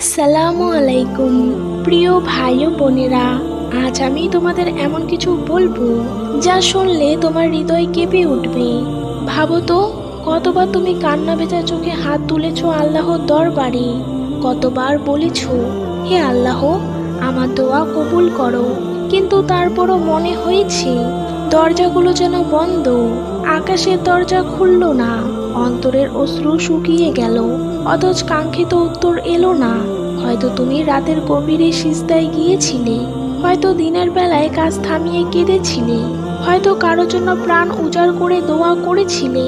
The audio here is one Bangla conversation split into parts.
আসসালামু আলাইকুম, প্রিয় ভাই ও বোনেরা। আজ আমি তোমাদের এমন কিছু বলব যা শুনলে তোমার হৃদয় কেঁপে উঠবে। ভাবো তো, কতবার তুমি কান্না ভেজা চোখে হাত তুলেছো আল্লাহর দরবারে। কতবার বলেছ, হে আল্লাহ, আমার দোয়া কবুল করো। কিন্তু তারপরও মনে হয়েছে, দরজাগুলো যেন বন্ধ, আকাশের দরজা খুলল না। অন্তরের অশ্রু শুকিয়ে গেল। অথচ কাঙ্ক্ষিত উত্তর এলো না। হয়তো তুমি রাতের গভীরে সিজদায় গিয়েছিলে। হয়তো দিনের বেলায় কাজ থামিয়ে কেঁদেছিলে। হয়তো কারোর জন্য প্রাণ উজাড় করে দোয়া করেছিলে।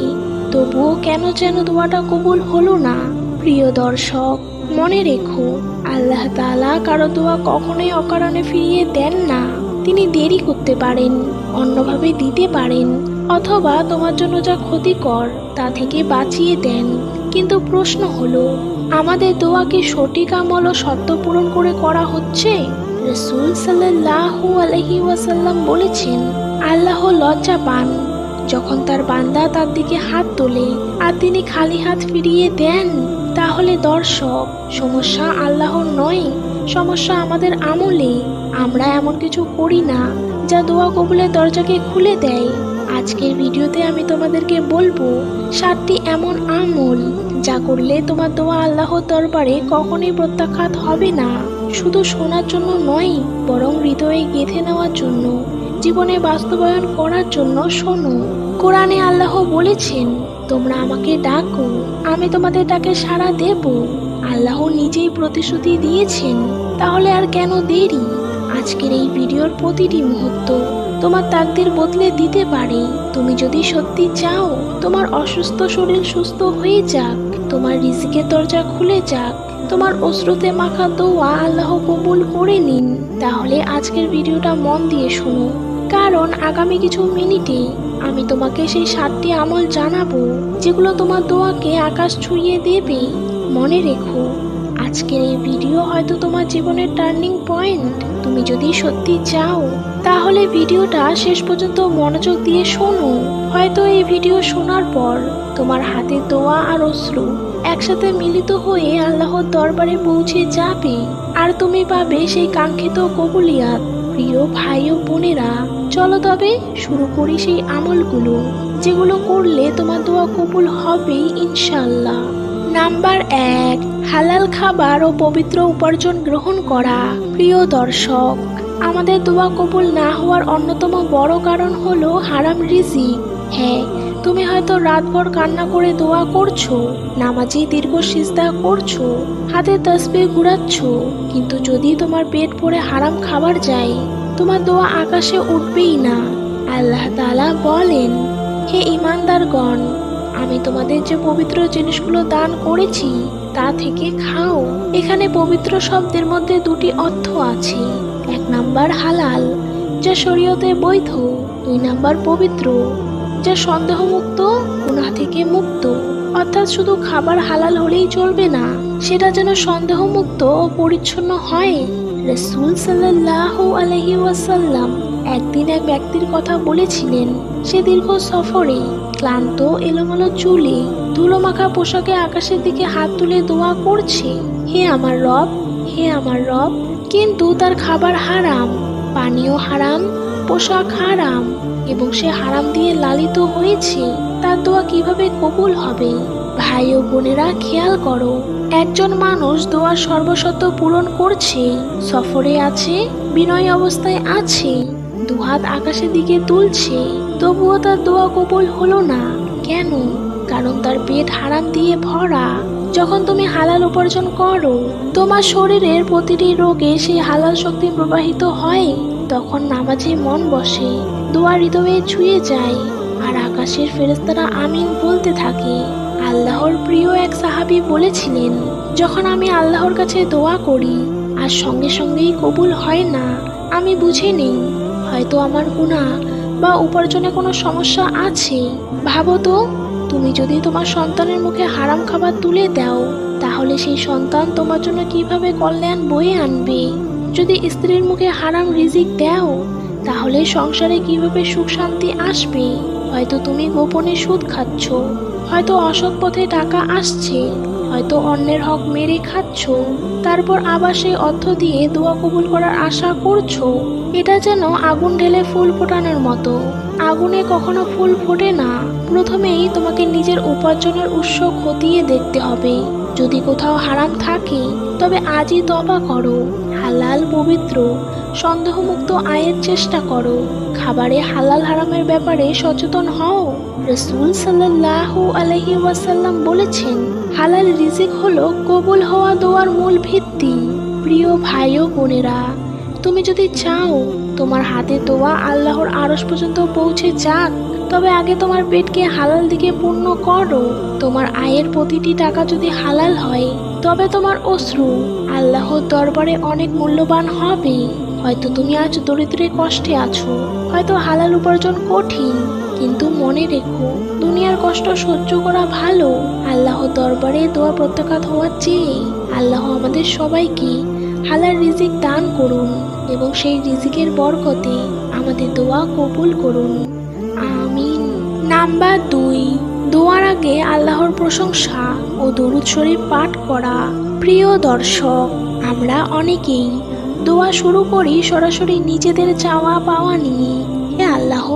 তবুও কেন যেন দোয়াটা কবুল হলো না। প্রিয় দর্শক, মনে রেখো, আল্লাহ তাআলা কারও দোয়া কখনোই অকারণে ফিরিয়ে দেন না। তিনি দেরি করতে পারেন, অন্যভাবে দিতে পারেন, অথবা তোমার জন্য যা ক্ষতিকর তা থেকে বাঁচিয়ে দেন। কিন্তু প্রশ্ন হলো, আমাদের দোয়া কি সঠিক আমল ও সত্য পূরণ করে করা হচ্ছে? রসুল সাল্লাল্লাহু আলহি ওয়াসাল্লাম বলেছেন, আল্লাহ লজ্জা পান যখন তার বান্দা তার দিকে হাত তোলে আর তিনি খালি হাত ফিরিয়ে দেন। তাহলে দর্শক, সমস্যা আল্লাহর নয়। সমস্যা আমাদের আমলে। আমরা এমন কিছু করি না, যা দোয়া কবুলের দরজাকে খুলে দেয়। আজকের ভিডিওতে আমি তোমাদেরকে বলব, সাতটি এমন আমল, যা করলে তোমার দোয়া আল্লাহর দরবারে কখনোই প্রত্যাখ্যাত হবে না। শুধু শোনার জন্য নয়, বরং হৃদয়ে গেঁথে নেওয়ার জন্য, জীবনে বাস্তবায়ন করার জন্য শোনো। কোরআনে আল্লাহ বলেছেন, তোমরা আমাকে ডাকো, আমি তোমাদের ডাকে সাড়া দেব। আল্লাহ নিজেই প্রতিশ্রুতি দিয়েছেন। তাহলে আর কেন দেরি? আজকের এই ভিডিওর প্রতিটি মুহূর্ত তোমার তাকদের বদলে দিতে পারে। তুমি যদি সত্যি চাও, তোমার অসুস্থ শরীর সুস্থ হয়ে যাক, তোমার রিজিকের দরজা খুলে যাক, তোমার অশ্রুতে মাখা দোয়া আল্লাহ কবুল করে নিন। তাহলে আজকের ভিডিওটা মন দিয়ে শোনো। কারণ আগামী কিছু মিনিটে আমি তোমাকে সেই সাতটি আমল জানাব, যেগুলো তোমার দোয়াকে আকাশ ছুঁয়ে দেবে। মনে রেখো, আজকের এই ভিডিও হয়তো তোমার জীবনের টার্নিং পয়েন্ট। তুমি যদি সত্যি চাও, তাহলে ভিডিওটা শেষ পর্যন্ত মনোযোগ দিয়ে শোনো। হয়তো এই ভিডিও শোনার পর তোমার হাতে দোয়া আর অশ্রু একসাথে মিলিত হয়ে আল্লাহর দরবারে পৌঁছে যাবে। আর তুমি পাবে সেই কাঙ্ক্ষিত কবুলিয়াত, প্রিয় ভাই ও বোনেরা। চলো তবে শুরু করি সেই আমলগুলো, যেগুলো করলে তোমার দোয়া কবুল হবেই ইনশাল্লাহ নাম্বার এক, হালাল খাবার ও পবিত্র উপার্জন গ্রহণ করা। প্রিয় দর্শক, আমাদের দোয়া কবুল না হওয়ার অন্যতম বড় কারণ হলো হারাম রিজিক। হ্যাঁ তুমি হয়তো রাতভর কান্না করে দোয়া করছ, নামাজে দীর্ঘ সিজদা করছ, হাতে তসবে ঘুরাচ্ছ, কিন্তু যদি তোমার পেট ভরে হারাম খাবার যায়, তোমার দোয়া আকাশে উঠবেই না। আল্লাহ তাআলা বলেন, হে ইমানদারগণ আমি তোমাদের যে পবিত্র জিনিসগুলো দান করেছি, তা থেকে খাও। এখানে পবিত্র শব্দের মধ্যে দুটি অর্থ আছে। এক নাম্বার হালাল, যা শরীয়তে বৈধ। দুই নাম্বার পবিত্র, যা সন্দেহমুক্ত, গুনাহ থেকে মুক্ত। অর্থাৎ শুধু খাবার হালাল হলেই চলবে না, সেটা যেন সন্দেহমুক্ত ও পরিচ্ছন্ন হয়। রসুল সাল্লাহ আলহি ওয়াসাল্লাম একদিন এক ব্যক্তির কথা বলেছিলেন, সে দীর্ঘ সফরে ক্লান্ত, এলোমেলো চুলে ধুলো মাখা পোশাকে আকাশের দিকে হাত তুলে দোয়া করছে। হে আমার রব, হে আমার রব, কিন্তু তার খাবার হারাম, পানীয় হারাম, পোশাক হারাম, এবং সে হারাম দিয়ে লালিত হয়েছে, তার দোয়া কীভাবে কবুল হবে? ভাই ও বোনেরা, খেয়াল করো, একজন মানুষ দোয়া সর্বশত পূরণ করছে, সফরে আছে, বিনয় অবস্থায় আছে, দুহাত আকাশের দিকে তুলছে। তবুও তার দোয়া কবুল হলো না। কেন? কারণ তার পেট হারাম দিয়ে ভরা। যখন তুমি হালাল উপার্জন করো, তোমার শরীরের প্রতিটি রোগে সেই হালাল শক্তি প্রবাহিত হয়। তখন নামাজে মন বসে, দোয়া হৃদয়ে ছুঁয়ে যায়। আর আকাশের ফেরেস্তারা আমিন বলতে থাকে, আল্লাহর প্রিয় এক সাহাবি বলেছিলেন, যখন আমি আল্লাহর কাছে দোয়া করি, আর সঙ্গে সঙ্গেই কবুল হয় না, আমি বুঝে নেই। হয়তো আমার গুণা বা উপার্জনে কোনো সমস্যা আছে? ভাবো তো, তুমি যদি তোমার সন্তানের মুখে হারাম খাবার তুলে দাও, তাহলে সেই সন্তান তোমার জন্য কীভাবে কল্যাণ বয়ে আনবে? যদি স্ত্রীর মুখে হারাম রিজিক দাও, তাহলে সংসারে কীভাবে সুখ শান্তি আসবে? হয়তো তুমি গোপনে সুদ খাচ্ছ। হয়তো অসৎ পথে টাকা আসছে, হয়তো অন্যের হক মেরে খাচ্ছ, তারপর আবার সেই অর্থ দিয়ে দোয়া কবুল করার আশা করছ, এটা যেন আগুন ঢেলে ফুল ফোটানোর মতো। আগুনে কখনো ফুল ফোটে না। প্রথমেই তোমাকে নিজের উপার্জনের উৎস খতিয়ে দেখতে হবে। যদি কোথাও হারাম থাকে, তবে আজই তবা করো। হালাল, পবিত্র, সন্দেহমুক্ত আয়ের চেষ্টা করো। খাবারে হালাল হারামের ব্যাপারে সচেতন হও। রসুল সাল্লাল্লাহু আলহি ওয়াসাল্লাম বলেছেন, হালাল রিজিক হলো কবুল হওয়া দোয়ার মূল ভিত্তি। প্রিয় ভাই ও বোনেরা, তুমি যদি চাও তোমার হাতে দোয়া আল্লাহর আড়স পর্যন্ত পৌঁছে যাক, তবে আগে তোমার পেটকে হালাল দিকে পূর্ণ করো। তোমার আয়ের প্রতিটি টাকা যদি হালাল হয়, তবে তোমার অশ্রু আল্লাহর দরবারে অনেক মূল্যবান হবে। হয়তো তুমি আজ দরিদ্রে কষ্টে আছো, হয়তো হালাল উপার্জন কঠিন। কিন্তু মনে রেখো, দুনিয়ার কষ্ট সহ্য করা ভালো। আল্লাহর দরবারে দোয়া প্রত্যাখ্যাত হওয়ার চেয়ে আল্লাহ আমাদের সবাইকে হালাল রিজিক দান করুন এবং সেই রিজিকের বরকতে আমাদের দোয়া কবুল করুন। আমিন। নাম্বার দুই, দোয়ার আগে আল্লাহর প্রশংসা ও দরুদ শরীফ পাঠ করা। প্রিয় দর্শক, আমরা অনেকেই দোয়া শুরু করি সরাসরি নিজেদের চাওয়া পাওয়া নিয়ে। হে আল্লাহ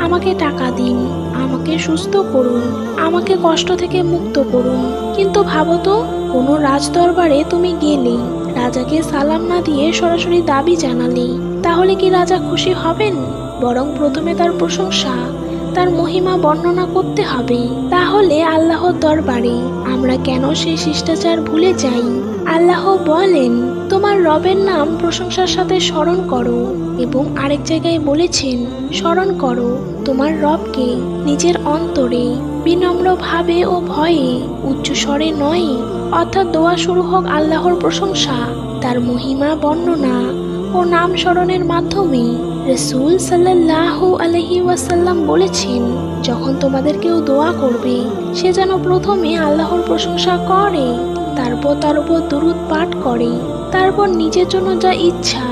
আমাকে টাকা দিন, আমাকে সুস্থ করুন, আমাকে কষ্ট থেকে মুক্ত করুন। কিন্তু ভাবো তো, কোনো রাজদরবারে তুমি গেলে, রাজাকে সালাম না দিয়ে সরাসরি দাবি জানালে, তাহলে কি রাজা খুশি হবেন? বরং প্রথমে তার প্রশংসা তার মহিমা বর্ণনা করতে হবে। তাহলে আল্লাহর দরবারে আমরা কেন সেই শিষ্টাচার ভুলে যাই? আল্লাহ বলেন, তোমার রবের নাম প্রশংসার সাথে স্মরণ করো এবং আরেক জায়গায় বলেছেন, স্মরণ করো, তোমার রবকে নিজের অন্তরে বিনম্রভাবে ও ভয়ে উচ্চস্বরে নয়, অর্থাৎ দোয়া শুরু হোক আল্লাহর প্রশংসা, তার মহিমা, বর্ণনা ও নাম স্মরণের মাধ্যমে রসুল সাল্লাহ আলহি ওয়াসাল্লাম বলেছেন, যখন তোমাদের কেউ দোয়া করবে, সে যেন প্রথমে আল্লাহর প্রশংসা করে, তারপর তার উপর দুরুদ পাঠ করে, তারপর নিজের জন্য যা ইচ্ছা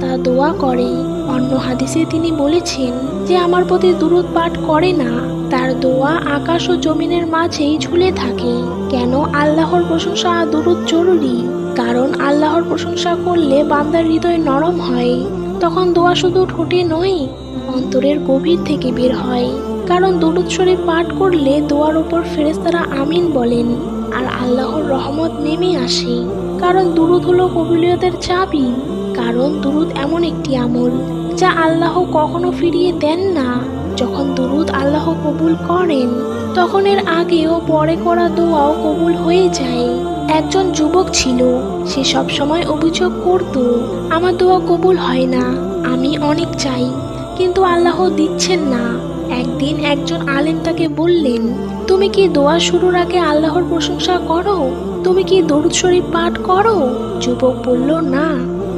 তা দোয়া করে। অন্য হাদিসে তিনি বলেছেন যে, আমার প্রতি দুরুদ পাঠ করে না, তার দোয়া আকাশ ও জমিনের মাঝেই ঝুলে থাকে। কেন আল্লাহর প্রশংসা দুরুদ জরুরি? কারণ আল্লাহর প্রশংসা করলে বান্দার হৃদয় নরম হয়। তখন দোয়া শুধু ঠোঁটে নয়, অন্তরের গভীর থেকে বের হয়। কারণ দুরুদ শরীফ পাঠ করলে দোয়ার উপর ফেরেস্তারা আমিন বলেন আর আল্লাহর রহমত নেমে আসে। কারণ দুরুদ হলো কবিলিয়তের চাবি। কারণ দুরুদ এমন একটি আমল যা আল্লাহ কখনো ফিরিয়ে দেন না। যখন দুরুদ আল্লাহ কবুল করেন, তখন এর আগে ও পরে করা দোয়াও কবুল হয়ে যায়। একজন যুবক ছিল। সে সব সময় অভিযোগ করত, আমার দোয়া কবুল হয় না, আমি অনেক চাই, কিন্তু আল্লাহ দিচ্ছেন না। একদিন একজন আলেম তাকে বললেন, তুমি কি দোয়া শুরুর আগে আল্লাহর প্রশংসা করো? তুমি কি দরুদ শরীফ পাঠ করো? যুবক বলল, না,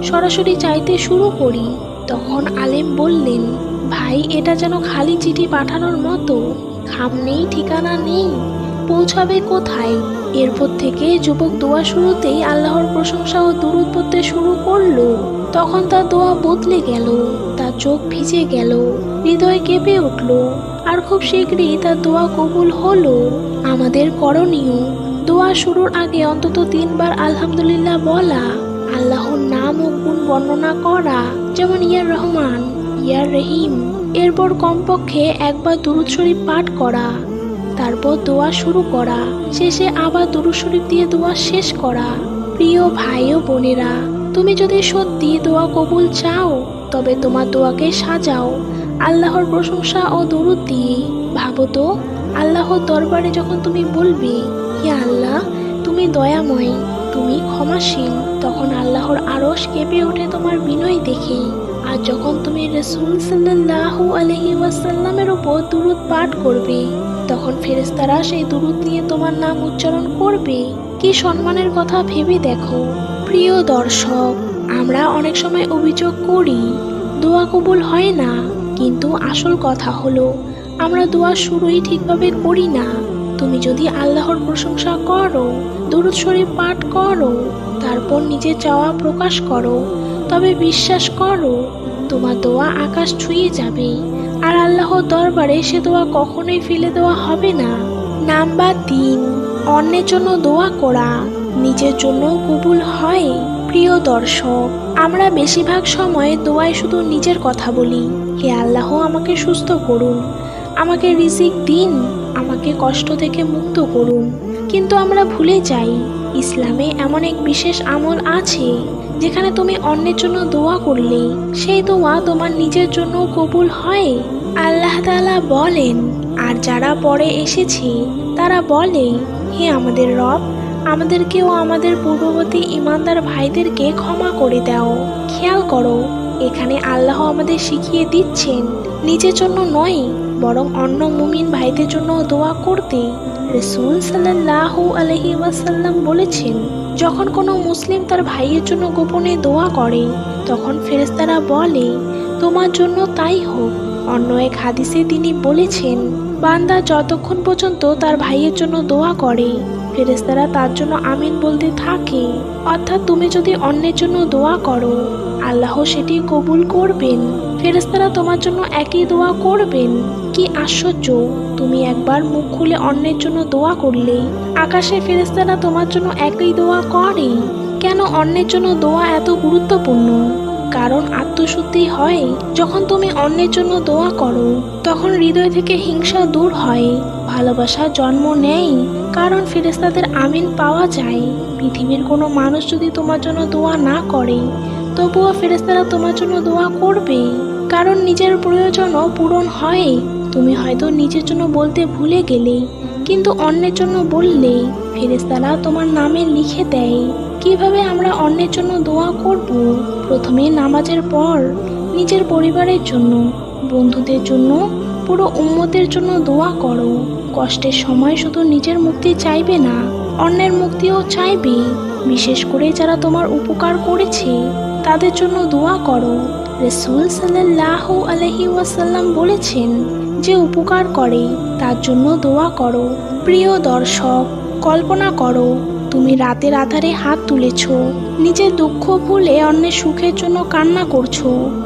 সরাসরি চাইতে শুরু করি। তখন আলেম বললেন, ভাই, এটা যেন খালি চিঠি পাঠানোর মতো। খাম নেই, ঠিকানা নেই, পৌঁছাবে কোথায়? এরপর থেকে যুবক দোয়া শুরুতেই আল্লাহর প্রশংসা ও দূরত পড়তে শুরু করল। তখন তার দোয়া বদলে গেল, তার চোখ ভিজে গেল, হৃদয় কেঁপে উঠল আর খুব শীঘ্রই তার দোয়া কবুল হলো। আমাদের করণীয়, দোয়া শুরুর আগে অন্তত তিনবার আলহামদুলিল্লাহ বলা, আল্লাহর নাম ও গুণ বর্ণনা করা, যেমন ইয়ার রহমান, ইয়ার রহিম। এরপর কমপক্ষে একবার দুরুদ শরীফ পাঠ করা। তারপর দোয়া শুরু করা। শেষে আবার দুরুদ শরীফ দিয়ে দোয়া শেষ করা। প্রিয় ভাই ও বোনেরা, তুমি যদি সত্যি দোয়া কবুল চাও, তবে তোমার দোয়াকে সাজাও। আল্লাহর প্রশংসা ও দরুদ দিয়ে। ভাবো তো, আল্লাহর দরবারে যখন তুমি বলবে, হে আল্লাহ, তুমি দয়াময়, তুমি ক্ষমাশীল, তখন আল্লাহর আরশ কেঁপে ওঠে তোমার বিনয় দেখে। আর যখন তুমি রসুল সাল্লাহ আলহি ওয়াসাল্লামের উপর দুরুদ পাঠ করবে তখন ফেরেস্তারা সেই দুরুদ নিয়ে তোমার নাম উচ্চারণ করবে। কি সম্মানের কথা ভেবে দেখো। প্রিয় দর্শক, আমরা অনেক সময় অভিযোগ করি, দোয়া কবুল হয় না। কিন্তু আসল কথা হলো, আমরা দোয়া শুরুই ঠিকভাবে করি না। তুমি যদি আল্লাহর প্রশংসা করো, দুরুদ শরীফ পাঠ করো, তারপর নিজের চাওয়া প্রকাশ করো, তবে বিশ্বাস করো, তোমার দোয়া আকাশ ছুঁয়ে যাবে। আর আল্লাহর দরবারে সে দোয়া কখনোই ফেলে দেওয়া হবে না। নাম্বার তিন, অন্যের জন্য দোয়া করা নিজের জন্য কবুল হয়, প্রিয় দর্শক। আমরা বেশিরভাগ সময় দোয়ায় শুধু নিজের কথা বলি। হে আল্লাহ, আমাকে সুস্থ করুন। আমাকে রিজিক দিন। আমাকে কষ্ট থেকে মুক্ত করুন। কিন্তু আমরা ভুলে যাই। ইসলামে এমন এক বিশেষ আমল আছে, যেখানে তুমি অন্যের জন্য দোয়া করলে, সেই দোয়া তোমার নিজের জন্য কবুল হয়। আল্লাহ তাআলা বলেন, আর যারা পরে এসেছে, তারা বলে, হে আমাদের রব, আমাদেরকেও আমাদের পূর্ববর্তী ইমানদার ভাইদেরকে ক্ষমা করে দাও। খেয়াল করো, এখানে আল্লাহ আমাদের শিখিয়ে দিচ্ছেন, নিজের জন্য নয়, বরং অন্য মুমিন ভাইদের জন্য দোয়া করতে রসুল সাল্লাহ আলহি ওয়াসাল্লাম বলেছেন, যখন কোনো মুসলিম তার ভাইয়ের জন্য গোপনে দোয়া করে, তখন ফেরেস্তারা বলে, তোমার জন্য তাই হোক। অন্য এক হাদিসে তিনি বলেছেন, বান্দা যতক্ষণ পর্যন্ত তার ভাইয়ের জন্য দোয়া করে ফেরেস্তারা তার জন্য আমিন বলতে থাকে। অর্থাৎ তুমি যদি অন্যের জন্য দোয়া করো, আল্লাহ সেটি কবুল করবেন। ফেরেস্তারা তোমার জন্য একই দোয়া করবেন। কি আশ্চর্য, তুমি একবার মুখ খুলে অন্যের জন্য দোয়া করলে। আকাশে ফেরেস্তারা তোমার জন্য একই দোয়া করে। কেন অন্যের জন্য দোয়া এত গুরুত্বপূর্ণ? কারণ আত্মশুদ্ধি হয় যখন তুমি অন্যের জন্য দোয়া করো, তখন হৃদয় থেকে হিংসা দূর হয়, ভালোবাসা জন্ম নেয়, কারণ ফেরেস্তাদের আমিন পাওয়া যায়। পৃথিবীর কোনো মানুষ যদি তোমার জন্য দোয়া না করে, তবুও ফেরেস্তারা তোমার জন্য দোয়া করবে। কারণ নিজের প্রয়োজনও পূরণ হয় তুমি হয়তো নিজের জন্য বলতে ভুলে গেলে, কিন্তু অন্যের জন্য বললে ফেরেস্তারা তোমার নামে লিখে দেয়। কীভাবে আমরা অন্যের জন্য দোয়া করব? প্রথমে নামাজের পর নিজের পরিবারের জন্য, বন্ধুদের জন্য, পুরো উম্মতের জন্য দোয়া করো। কষ্টের সময় শুধু নিজের মুক্তি চাইবে না, অন্যের মুক্তিও চাইবে। বিশেষ করে যারা তোমার উপকার করেছে, তাদের জন্য দোয়া করো। রসুল সাল্লাহ আলহি ওয়াসাল্লাম বলেছেন যে উপকার করে, তার জন্য দোয়া করো। প্রিয় দর্শক, কল্পনা করো, তুমি রাতের আধারে হাত তুলেছ, নিজের দুঃখ ভুলে অন্যের সুখের জন্য কান্না করছ।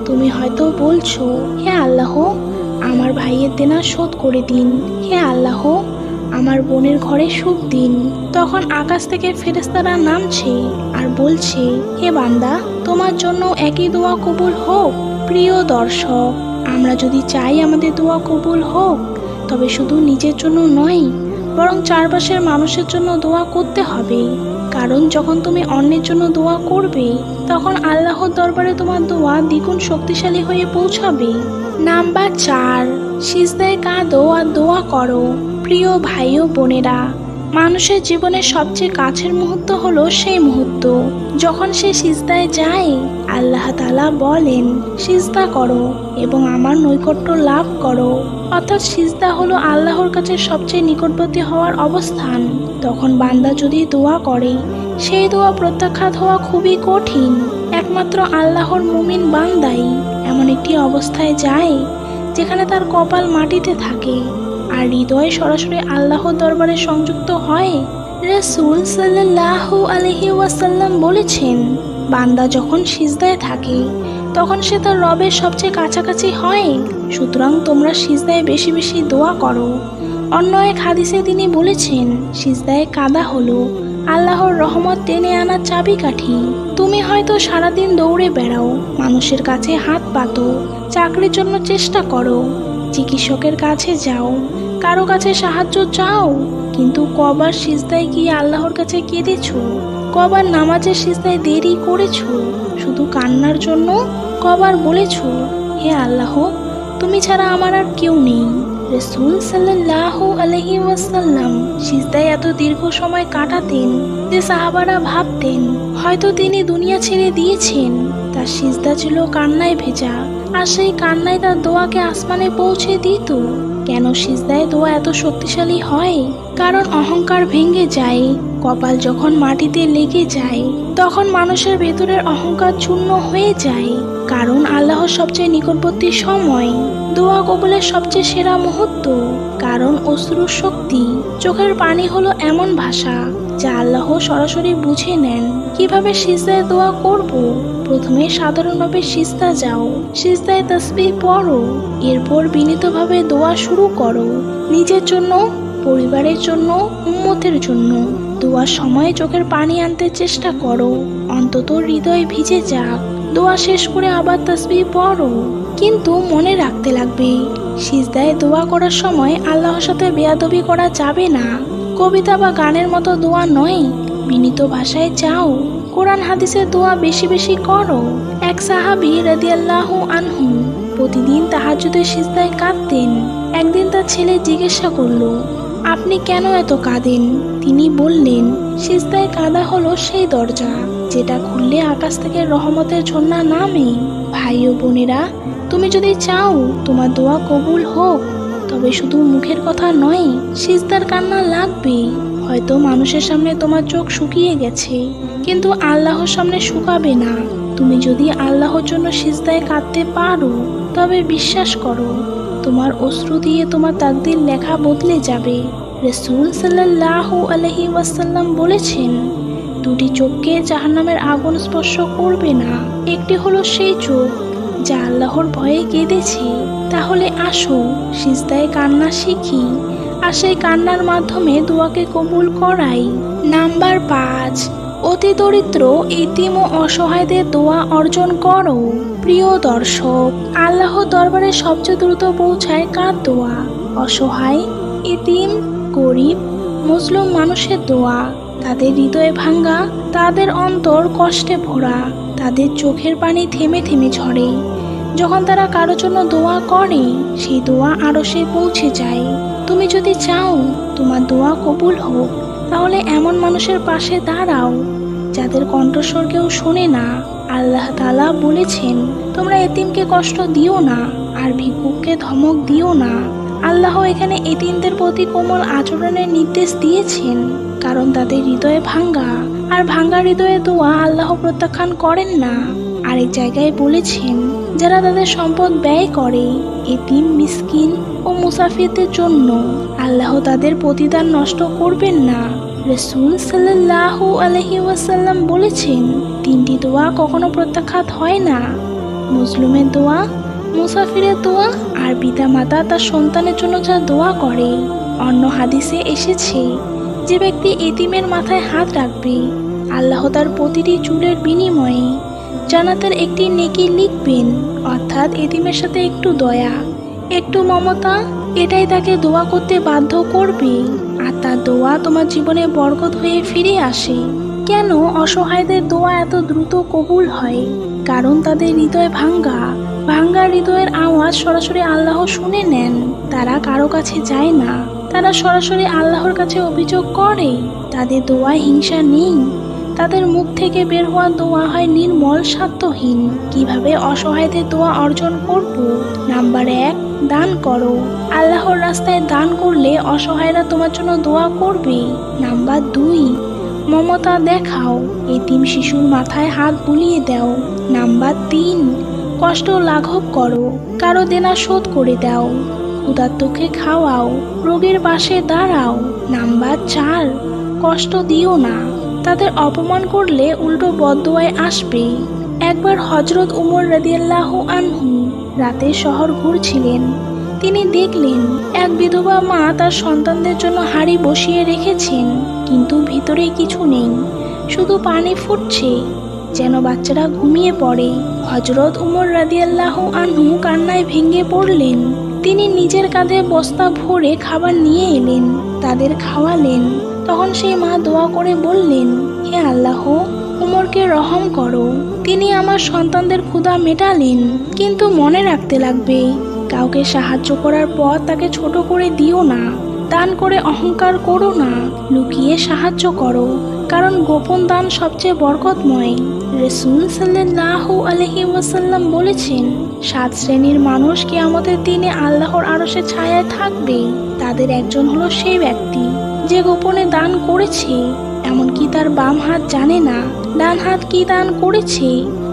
তুমি হয়তো বলছো, হে আল্লাহ, আমার ভাইয়ের দেনা শোধ করে দিন। হে আল্লাহ আমার বোনের ঘরে সুখ দিন। তখন আকাশ থেকে ফেরেস্তারা নামছে আর বলছে, হে বান্দা, তোমার জন্য একই দোয়া কবুল হোক, প্রিয় দর্শক। আমরা যদি চাই আমাদের দোয়া কবুল হোক, তবে শুধু নিজের জন্য নয়, বরং চারপাশের মানুষের জন্য দোয়া করতে হবে। কারণ যখন তুমি অন্যের জন্য দোয়া করবে, তখন আল্লাহর দরবারে তোমার দোয়া দ্বিগুণ শক্তিশালী হয়ে পৌঁছাবে। নাম্বার চার, সিজদায় কাঁদো আর দোয়া করো। প্রিয় ভাই ও বোনেরা, মানুষের জীবনের সবচেয়ে কাছের মুহূর্ত হলো সেই মুহূর্ত। যখন সে সিজদায় যায়, আল্লাহ তালা বলেন, সিজদা করো এবং আমার নৈকট্য লাভ করো। অর্থাৎ সিজদা হলো আল্লাহর কাছে সবচেয়ে নিকটবর্তী হওয়ার অবস্থান। তখন বান্দা যদি দোয়া করে, সেই দোয়া প্রত্যাখ্যাত হওয়া খুবই কঠিন। একমাত্র আল্লাহর মুমিন বান্দাই এমন একটি অবস্থায় যায়, যেখানে তার কপাল মাটিতে থাকে। আর হৃদয় সরাসরি আল্লাহর দরবারে সংযুক্ত হয়, রসুল সাল্লাহ আলহি ওয়াসাল্লাম বলেছেন, বান্দা যখন সিজদায় থাকে, তখন সে তার রবের সবচেয়ে কাছাকাছি হয়। সুতরাং তোমরা সিজদায় বেশি বেশি দোয়া করো। অন্য এক হাদিসে তিনি বলেছেন, সিজদায় কাদা হলো আল্লাহর রহমত টেনে আনার চাবিকাঠি। তুমি হয়তো সারাদিন দৌড়ে বেড়াও, মানুষের কাছে হাত পাতো, চাকরির জন্য চেষ্টা করো, চিকিৎসকের কাছে যাও কারও কাছে সাহায্য চাও, কিন্তু কবার সিজদায় গিয়ে আল্লাহর কাছে কেঁদেছ? কবার নামাজের সিজদায় দেরি করেছ? শুধু কান্নার জন্য কবার বলেছ, হে আল্লাহ, তুমি ছাড়া আমার আর কেউ নেই। রসুল সাল্লাহ আলহি ওয়াসাল্লাম সিজদায় এত দীর্ঘ সময় কাটাতেন যে সাহাবারা ভাবতেন, হয়তো তিনি দুনিয়া ছেড়ে দিয়েছেন। তার সিজদা ছিল কান্নায় ভেজা, আর সেই কান্নায় তার দোয়াকে আসমানে পৌঁছে দিত। কেন সিজদায় দোয়া এত শক্তিশালী হয়? কারণ অহংকার ভেঙে যায়, কপাল যখন মাটিতে লেগে যায়, তখন মানুষের ভেতরের অহংকার চূর্ণ হয়ে যায়। কারণ আল্লাহর সবচেয়ে নিকটবর্তী সময়, দোয়া কবুলের সবচেয়ে সেরা মুহূর্ত। কারণ অশ্রুর শক্তি, চোখের পানি হলো এমন ভাষা। যা আল্লাহ সরাসরি বুঝে নেন, কীভাবে সিজদায় দোয়া করব? প্রথমে সাধারণভাবে সিজদা যাও, সিজদায় তসবিহ পড়ো, এরপর বিনীতভাবে দোয়া শুরু করো, নিজের জন্য, পরিবারের জন্য, উম্মতের জন্য। দোয়ার সময় চোখের পানি আনতে চেষ্টা করো, অন্তত হৃদয় ভিজে যাক। দোয়া শেষ করে আবার তসবি পড়ো। কিন্তু মনে রাখতে লাগবে, সিজদায় দোয়া করার সময় আল্লাহর সাথে বেয়াদবি করা যাবে না। কবিতা বা গানের মতো দোয়া নয়। বিনীত ভাষায় চাও, কোরআন হাদিসের দোয়া বেশি বেশি করো, এক সাহাবি রাদিয়াল্লাহু আনহু প্রতিদিন তাহাজ্জুদের সিজদায় কাঁদতেন। একদিন তার ছেলে জিজ্ঞাসা করল, আপনি কেন এত কাঁদেন? তিনি বললেন, সিজদায় কাঁদা হলো সেই দরজা, যেটা খুললে আকাশ থেকে রহমতের ঝর্ণা নামে। ভাই ও বোনেরা, তুমি যদি চাও, তোমার দোয়া কবুল হোক। তবে শুধু মুখের কথা নয়, সিজদার কান্না লাগবে হয়তো মানুষের সামনে তোমার চোখ শুকিয়ে গেছে, কিন্তু আল্লাহর সামনে শুকাবে না। তুমি যদি আল্লাহর জন্য সিজদায় কাঁদতে পারো, তবে বিশ্বাস করো, তোমার অশ্রু দিয়ে তোমার তাকদির লেখা বদলে যাবে। রসুল সাল্লাহ আলহি ওয়াসাল্লাম বলেছেন, দুটি চোখকে জাহান্নামের আগুন স্পর্শ করবে না, একটি হলো সেই চোখ যা আল্লাহর ভয়ে কেঁদেছে। তাহলে আসো সিজদায় কান্না শিখি, আর সেই কান্নার মাধ্যমে দোয়াকে কবুল করাই। নাম্বার পাঁচ, অতি দরিদ্র ইতিম ও অসহায়দের দোয়া অর্জন করো। প্রিয় দর্শক, আল্লাহ দরবারে সবচেয়ে দ্রুত পৌঁছায় কার দোয়া? অসহায় ইতিম গরিব, মুসলিম মানুষের দোয়া। তাদের হৃদয়ে ভাঙ্গা, তাদের অন্তর কষ্টে ভরা। তাদের চোখের পানি থেমে থেমে ঝরে। যখন তারা কারও জন্য দোয়া করে, সেই দোয়া আরও সে পৌঁছে যায়। তুমি যদি চাও তোমার দোয়া কবুল হোক, তাহলে এমন মানুষের পাশে দাঁড়াও, যাদের কণ্ঠস্বর কেউ শোনে না। আল্লাহ তালা বলেছেন, তোমরা এতিমকে কষ্ট দিও না, আর ভিক্ষুককে ধমক দিও না। আল্লাহ এখানে এতিমদের প্রতি কোমল আচরণের নির্দেশ দিয়েছেন, কারণ তাদের হৃদয়ে ভাঙ্গা। আর ভাঙ্গা হৃদয়ে দোয়া আল্লাহ প্রত্যাখ্যান করেন না। আরেক জায়গায় বলেছেন, যারা তাদের সম্পদ ব্যয় করে এতিম মিসকিন ও মুসাফিরদের জন্য আল্লাহ তাদের প্রতিদান নষ্ট করবেন না। রসুল সাল্লাহ আলহি ওয়াসাল্লাম বলেছেন, তিনটি দোয়া কখনো প্রত্যাখ্যাত হয় না। মুসলুমের দোয়া মুসাফিরের দোয়া আর পিতা মাতা তার সন্তানের জন্য যা দোয়া করে। অন্য হাদিসে এসেছে, যে ব্যক্তি এতিমের মাথায় হাত রাখবে, আল্লাহ তার প্রতিটি চুলের বিনিময়ে জানাতের একটি নেকি লিখবেন, অর্থাৎ এতিমের সাথে একটু দয়া, একটু মমতা, এটাই তাকে দোয়া করতে বাধ্য করবে। আর তার দোয়া তোমার জীবনে বরকত হয়ে ফিরে আসে। কেন অসহায়দের দোয়া এত দ্রুত কবুল হয়? কারণ তাদের হৃদয় ভাঙ্গা। ভাঙ্গা হৃদয়ের আওয়াজ সরাসরি আল্লাহ শুনে নেন। তারা কারও কাছে যায় না। তারা সরাসরি আল্লাহর কাছে অভিযোগ করে। তাদের দোয়ায় হিংসা নেই। তাদের মুখ থেকে বের হওয়া দোয়া হয় নির্মল স্বার্থহীন। কীভাবে অসহায়দের দোয়া অর্জন করব? নাম্বার এক, দান করো। আল্লাহর রাস্তায় দান করলে অসহায়রা তোমার জন্য দোয়া করবে। নাম্বার দুই মমতা দেখাও, এতিম শিশুর মাথায় হাত বুলিয়ে দাও। নাম্বার তিন, কষ্ট লাঘব করো, কারও দেনা শোধ করে দাও। ক্ষুধার্তকে খাওয়াও, রোগীর পাশে দাঁড়াও। নাম্বার চার, কষ্ট দিও না, তাদের অপমান করলে উল্টো বদদোয়ায় আসবে। একবার হজরত উমর রাদিয়াল্লাহ আনহু রাতে শহর ঘুরছিলেন। তিনি দেখলেন, এক বিধবা মা তার সন্তানদের জন্য হাড়ি বসিয়ে রেখেছেন। কিন্তু ভিতরে কিছু নেই। শুধু পানি ফুটছে, যেন বাচ্চারা ঘুমিয়ে পড়ে। হজরত উমর রাদিয়াল্লাহ আনহু কান্নায় ভেঙে পড়লেন। তিনি নিজের কাঁধে বস্তা ভরে খাবার নিয়ে এলেন, তাদের খাওয়ালেন। তখন সেই মা দোয়া করে বললেন, হে আল্লাহ, উমরকে রহম করো। তিনি আমার সন্তানদের ক্ষুধা মেটালেন, কিন্তু মনে রাখতে লাগবে। কাউকে সাহায্য করার পর তাকে ছোট করে দিও না। দান করে অহংকার করো না, লুকিয়ে সাহায্য করো, কারণ গোপন দান সবচেয়ে বরকতময়। রসুল সাল্লাহ আলহি ওয়াসাল্লাম বলেছেন, সাত শ্রেণির মানুষ কি আমাদের দিনে আল্লাহর আরশে ছায়ায় থাকবে, তাদের একজন হলো সেই ব্যক্তি, যে গোপনে দান করেছে, এমনকি তার বাম হাত জানে না, ডান হাত কি দান করেছে।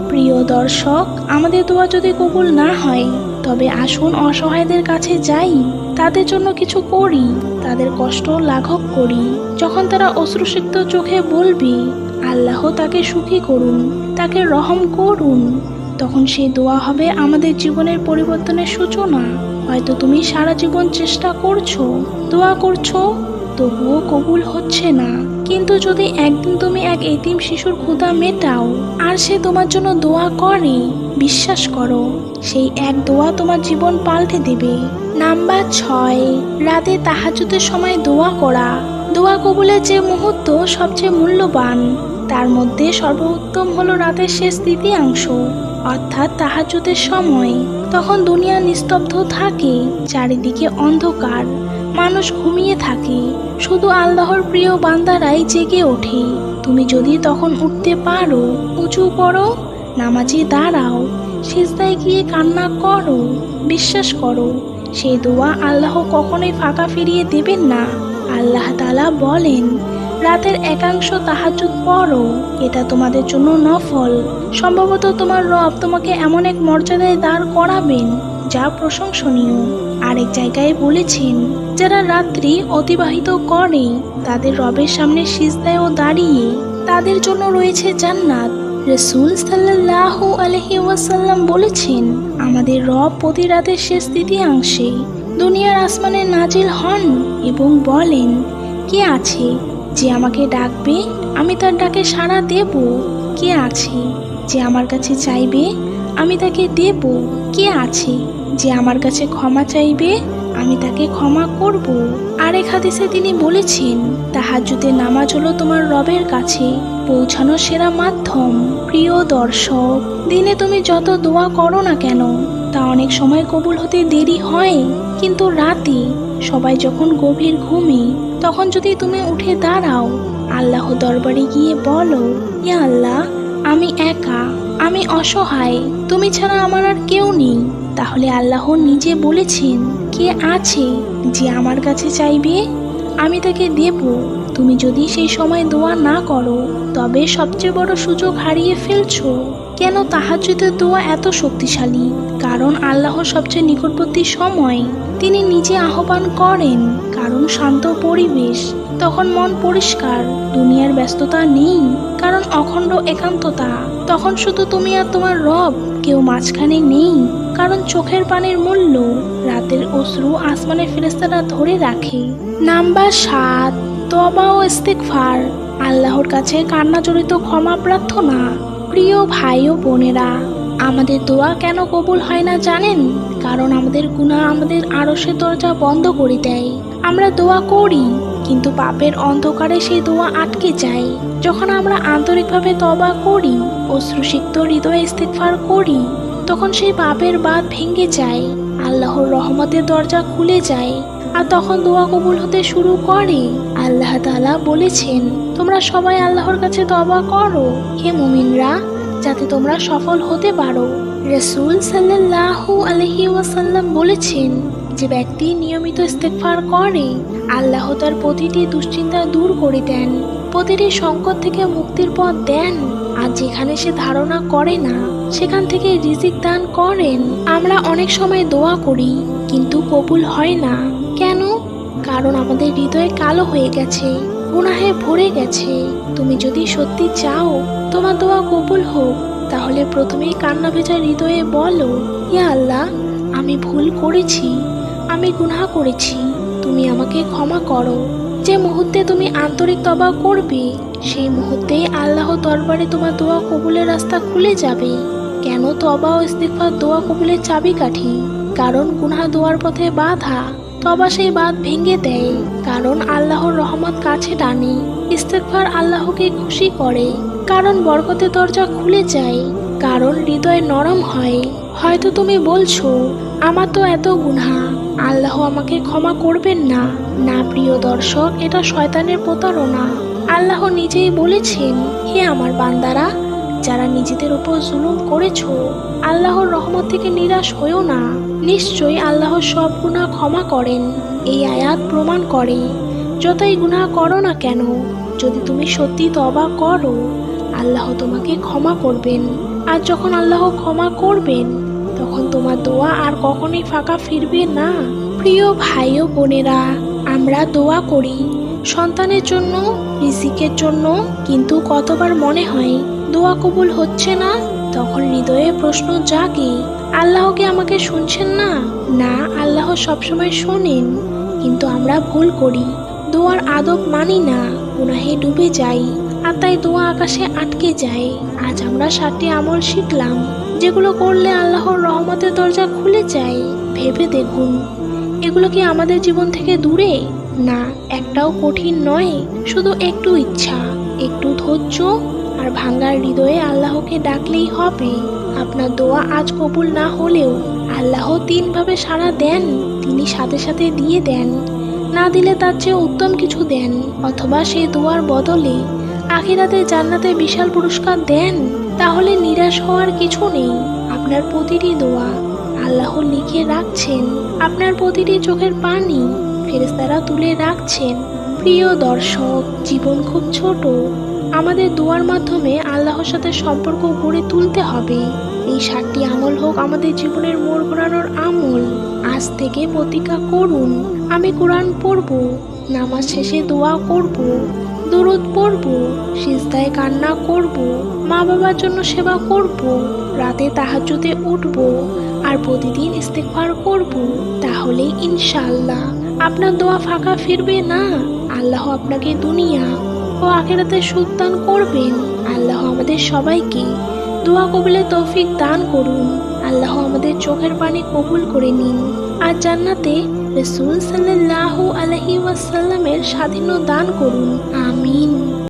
প্রিয় দর্শক, আমাদের দোয়া যদি কবুল না হয়, তবে আসুন অসহায়দের কাছে যাই। তাদের জন্য কিছু করি, তাদের কষ্ট লাঘব করি। যখন তারা অশ্রুসিক্ত চোখে বলবি, আল্লাহ তাকে সুখী করুন, তাকে রহম করুন, তখন সেই দোয়া হবে আমাদের জীবনের পরিবর্তনের সূচনা। হয়তো তুমি সারা জীবন চেষ্টা করছ, দোয়া করছ, তবুও কবুল হচ্ছে না। কিন্তু যদি একদিন তুমি এক এতিম শিশুর ক্ষুধা মেটাও, আর সে তোমার জন্য দোয়া করে, বিশ্বাস করো, সেই এক দোয়া তোমার জীবন পাল্টে দেবে। নাম্বার ছয়, রাতে তাহাজুদের সময় দোয়া করা। দোয়া কবুলের যে মুহূর্ত সবচেয়ে মূল্যবান, তার মধ্যে সর্বোত্তম হলো রাতের শেষ তৃতীয়াংশ, অর্থাৎ তাহাজুদের সময়। তখন দুনিয়া নিস্তব্ধ থাকে, চারিদিকে অন্ধকার। মানুষ ঘুমিয়ে থাকে। শুধু আল্লাহর প্রিয় বান্দারাই জেগে ওঠে। তুমি যদি তখন উঠতে পারো, উঁচু করো, নামাজে দাঁড়াও, সিজদায় গিয়ে কান্না করো, বিশ্বাস করো, সে দোয়া আল্লাহ কখনোই ফাঁকা ফিরিয়ে দেবেন না। আল্লাহ তালা বলেন, রাতের একাংশ তাহাজুদ পড়ো, এটা তোমাদের জন্য নফল। সম্ভবত তোমার রব তোমাকে এমন এক মর্যাদায় দাঁড় করাবেন, যা প্রশংসনীয়। আরেক জায়গায় বলেছেন, যারা রাত্রি অতিবাহিত করে, তাদের রবের সামনে সিজদায় ও দাঁড়িয়ে তাদের জন্য রয়েছে জান্নাত। রসুল সাল্লাহ আলহি ওয়াসাল্লাম বলেছেন, আমাদের রব প্রতি রাতের শেষ তৃতীয়াংশে দুনিয়ার আসমানে নাজিল হন এবং বলেন, কে আছে যে আমাকে ডাকবে? আমি তার ডাকে সাড়া দেব। কে আছে যে আমার কাছে চাইবে? আমি তাকে দেব। কে আছে যে আমার কাছে ক্ষমা চাইবে, আমি তাকে ক্ষমা করব। আরেক হাদিসে তিনি বলেছেন তাহাজুদের নামাজ হলো তোমার রবের কাছে পৌঁছানোর সেরা মাধ্যম। প্রিয় দর্শক, দিনে তুমি যত দোয়া করো না কেন, তা অনেক সময় কবুল হতে দেরি হয়। কিন্তু রাতে সবাই যখন গভীর ঘুমে, তখন যদি তুমি উঠে দাঁড়াও, আল্লাহ দরবারে গিয়ে বলো, ইয়া আল্লাহ, আমি একা, আমি অসহায়, তুমি ছাড়া আমার আর কেউ নেই। তাহলে আল্লাহ নিজে বলেছেন কে আছে যে আমার কাছে চাইবে? আমি তাকে দেব। তুমি যদি সেই সময় দোয়া না করো, তবে সবচেয়ে বড় সুযোগ হারিয়ে ফেলছো। কেন তাহাজ্জুদের দোয়া এত শক্তিশালী? কারণ আল্লাহর সবচেয়ে নিকটবর্তী সময়। তিনি নিজে আহ্বান করেন, কারণ শান্ত পরিবেশ। তখন মন পরিষ্কার, দুনিয়ার ব্যস্ততা নেই, কারণ অখণ্ড একান্ততা। তখন শুধু তুমি আর তোমার রব, কেউ মাঝখানে নেই, কারণ চোখের পানির মূল্য রাতের অশ্রু আসমানের ফেরেস্তারা ধরে রাখে। নাম্বার সাত তবা ও ইস্তেকফার আল্লাহর কাছে কান্না জড়িত ক্ষমা প্রার্থনা। প্রিয় ভাই ও বোনেরা, আমাদের দোয়া কেন কবুল হয় না জানেন? কারণ আমাদের গুণা আমাদের আরসের দরজা বন্ধ করে দেয়। আমরা দোয়া করি কিন্তু পাপের অন্ধকারে সেই দোয়া আটকে যায়। যখন আমরা আন্তরিকভাবে তবা করি অশ্রুসিক্ত হৃদয়ে ইস্তেকফার করি, তখন সেই পাপের বাদ ভেঙে যায়, আল্লাহর রহমতের দরজা খুলে যায়। আর তখন দোয়া কবুল হতে শুরু করে। আল্লাহ তাআলা বলেছেন, তোমরা সবাই আল্লাহর কাছে তবা করো, হে মুমিনরা, যাতে তোমরা সফল হতে পারো। রসুল সাল্লাল্লাহু আলহি ওয়াসাল্লাম বলেছেন যে ব্যক্তি নিয়মিত ইস্তেকফার করে, আল্লাহ তার প্রতিটি দুশ্চিন্তা দূর করে দেন, প্রতিটি সংকট থেকে মুক্তির পথ দেন। আর যেখানে সে ধারণা করে না, সেখান থেকে রিজিক দান করেন। আমরা অনেক সময় দোয়া করি, কিন্তু কবুল হয় না। কেন? কারণ আমাদের হৃদয় কালো হয়ে গেছে, গুনাহে ভরে গেছে। তুমি যদি সত্যি চাও, তোমার দোয়া কবুল হোক। তাহলে প্রথমেই কান্না ভেজা হৃদয়ে বলো, ইয়া আল্লাহ, আমি ভুল করেছি। আমি গুনাহ করেছি, তুমি আমাকে ক্ষমা করো। যে মুহূর্তে তুমি আন্তরিক তবা করবে, সেই মুহূর্তেই আল্লাহ দরবারে তোমার দোয়া কবুলের রাস্তা খুলে যাবে। কেন তবা ও ইস্তিগফার দোয়া কবুলের চাবিকাঠি? কারণ গুনাহ দোয়ার পথে বাধা তবা সেই বাদ ভেঙে দেয়। কারণ আল্লাহর রহমত কাছে টানে ইস্তেকফার আল্লাহকে খুশি করে। কারণ বরকতের দরজা খুলে যায়, কারণ হৃদয় নরম হয়। হয়তো তুমি বলছো, আমার তো এত গুনহা আল্লাহ আমাকে ক্ষমা করবেন না। না, প্রিয় দর্শক, এটা শয়তানের প্রতারণা। আল্লাহ নিজেই বলেছেন, হে আমার বান্দারা, যারা নিজেদের উপর জুলুম করেছ, আল্লাহর রহমত থেকে নিরাশ হয়েও না। নিশ্চয়ই আল্লাহ সব গুনাহ ক্ষমা করেন। এই আয়াত প্রমাণ করে, যতই গুনাহ করো না কেন, যদি তুমি সত্যি তবা করো, আল্লাহ তোমাকে ক্ষমা করবেন। আর যখন আল্লাহ ক্ষমা করবেন তখন তোমার দোয়া আর কখনোই ফাঁকা ফিরবে না। প্রিয় ভাই ও বোনেরা, আমরা দোয়া করি। সন্তানের জন্য রিজিকের জন্য, কিন্তু কতবার মনে হয়, দোয়া কবুল হচ্ছে না? তখন হৃদয়ে প্রশ্ন জাগে আল্লাহ কি আমাকে শুনছেন না? না, আল্লাহ সবসময় শোনেন। কিন্তু আমরা ভুল করি, দোয়ার আদব মানি না, গুনাহে ডুবে যাই, আর তাই দোয়া আকাশে আটকে যায়। আজ আমরা সাতটি আমল শিখলাম। যেগুলো করলে আল্লাহর রহমতের দরজা খুলে যায়, ভেবে দেখুন। এগুলো কি আমাদের জীবন থেকে দূরে? না, একটাও কঠিন নয়, শুধু একটু ইচ্ছা, একটু ধৈর্য আর ভাঙ্গার হৃদয়ে আল্লাহকে ডাকলেই হবে। আপনার দোয়া আজ কবুল না হলেও আল্লাহ তিনভাবে সাড়া দেন, তিনি সাথে সাথে দিয়ে দেন। না দিলে তার চেয়ে উত্তম কিছু দেন, অথবা সেই দোয়ার বদলে আখিরাতে জান্নাতে বিশাল পুরস্কার দেন। তাহলে নিরাশ হওয়ার কিছু নেই। আপনার প্রতিটি দোয়া আল্লাহ লিখে রাখছেন। আপনার প্রতিটি চোখের পানি ফেরেস্তারা তুলে রাখছেন। প্রিয় দর্শক, জীবন খুব ছোট। আমাদের দোয়ার মাধ্যমে আল্লাহর সাথে সম্পর্ক গড়ে তুলতে হবে। এই সাতটি আমল হোক আমাদের জীবনের মোড় ঘোরানোর আমল। আজ থেকে প্রতিজ্ঞা করুন, আমি কোরআন পড়ব, নামাজ শেষে দোয়া করব। দরুদ পড়ব, সিজদায় কান্না করব মা বাবার জন্য সেবা করব, রাতে তাহাজ্জুদে উঠব আর প্রতিদিন ইস্তেগফার করব তাহলে ইনশাআল্লাহ। আপনার দোয়া ফাঁকা ফিরবে না? আল্লাহ আপনাকে দুনিয়া ও আখেরাতে সুলতান করবেন। আল্লাহ আমাদের সবাইকে দোয়া কবুলে তৌফিক দান করুন। আল্লাহ আমাদের চোখের পানি কবুল করে নিন। আর জান্নাতে রসুল সাল্লাল্লাহু আলহি ওয়াসাল্লামের স্বাধীন দান করুন। আমিন।